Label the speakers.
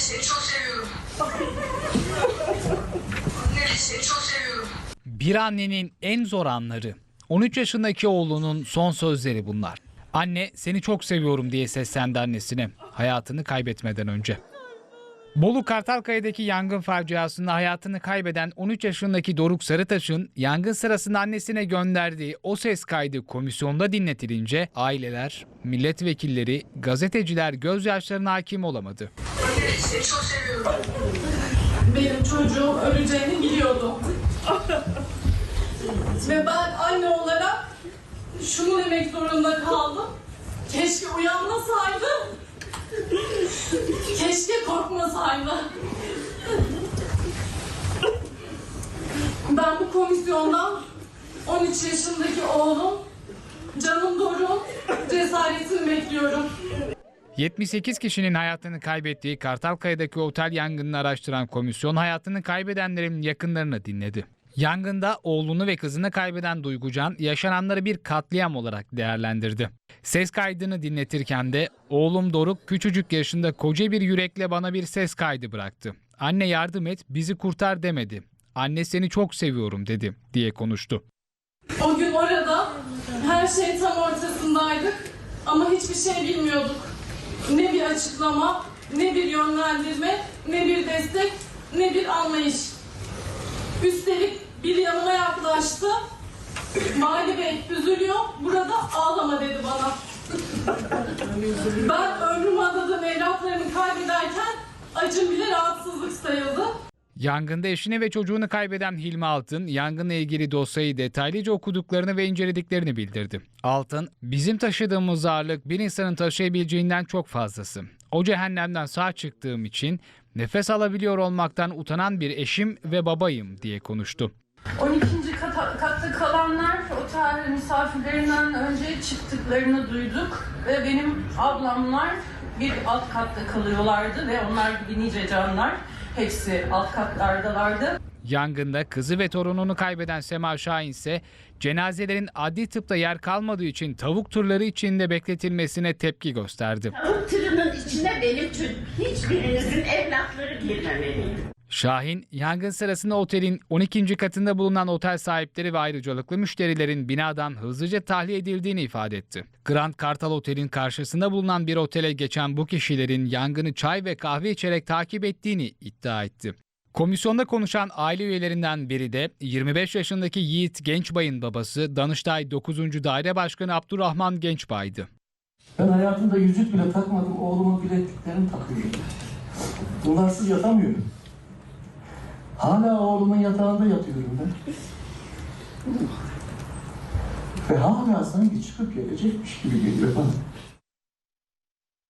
Speaker 1: seni çok seviyorum. Anne seni çok seviyorum.
Speaker 2: Bir annenin en zor anları. 13 yaşındaki oğlunun son sözleri bunlar. Anne seni çok seviyorum diye seslendi annesine hayatını kaybetmeden önce. Bolu Kartalkaya'daki yangın faciasında hayatını kaybeden 13 yaşındaki Doruk Sarıtaş'ın yangın sırasında annesine gönderdiği o ses kaydı komisyonda dinletilince aileler, milletvekilleri, gazeteciler gözyaşlarına hakim olamadı.
Speaker 3: Benim çocuğum öleceğini biliyordum. Ve ben anne olarak şunu demek zorunda kaldım. Keşke uyanmasaydı. Keşke korkmasaydı. Ben bu komisyondan 13 yaşındaki oğlum, canım Doruk, cesaretini bekliyorum.
Speaker 2: 78 kişinin hayatını kaybettiği Kartalkaya'daki otel yangınını araştıran komisyon hayatını kaybedenlerin yakınlarını dinledi. Yangında oğlunu ve kızını kaybeden Duygucan yaşananları bir katliam olarak değerlendirdi. Ses kaydını dinletirken de oğlum Doruk küçücük yaşında koca bir yürekle bana bir ses kaydı bıraktı. Anne yardım et bizi kurtar demedi. Anne seni çok seviyorum dedi diye konuştu.
Speaker 3: O gün orada her şey tam ortasındaydık ama hiçbir şey bilmiyorduk. Ne bir açıklama, ne bir yönlendirme, ne bir destek, ne bir anlayış. Üstelik biri yanıma yaklaştı. Mali Bey üzülüyor, burada ağlama dedi bana. Ben ömrümü adadığım evlatlarımı kaybederken acım bile rahatsızlık sayıldı.
Speaker 2: Yangında eşini ve çocuğunu kaybeden Hilmi Altın, yangınla ilgili dosyayı detaylıca okuduklarını ve incelediklerini bildirdi. Altın, bizim taşıdığımız ağırlık bir insanın taşıyabileceğinden çok fazlası. O cehennemden sağ çıktığım için nefes alabiliyor olmaktan utanan bir eşim ve babayım diye konuştu.
Speaker 4: 12. Kata, katta kalanlar otel misafirlerinden önce çıktıklarını duyduk ve benim ablamlar bir alt katta kalıyorlardı ve onlar gibi nice canlar hepsi alt katlardalardı.
Speaker 2: Yangında kızı ve torununu kaybeden Sema Şahin ise cenazelerin adli tıpta yer kalmadığı için tavuk turları içinde bekletilmesine tepki gösterdi.
Speaker 5: Tavuk içine benim hiçbirinizin evlatları girmemeliydi.
Speaker 2: Şahin, yangın sırasında otelin 12. katında bulunan otel sahipleri ve ayrıcalıklı müşterilerin binadan hızlıca tahliye edildiğini ifade etti. Grand Kartal Otel'in karşısında bulunan bir otele geçen bu kişilerin yangını çay ve kahve içerek takip ettiğini iddia etti. Komisyonda konuşan aile üyelerinden biri de 25 yaşındaki Yiğit Gençbay'ın babası Danıştay 9. Daire Başkanı Abdurrahman Gençbay'dı.
Speaker 6: Ben hayatımda yüzük bile takmadım. Oğlumun bilekliklerini takıyorum. Bunlarsız yatamıyorum. Hala oğlumun yatağında yatıyorum ben. Ve hala sanki çıkıp gelecekmiş gibi geliyor bana.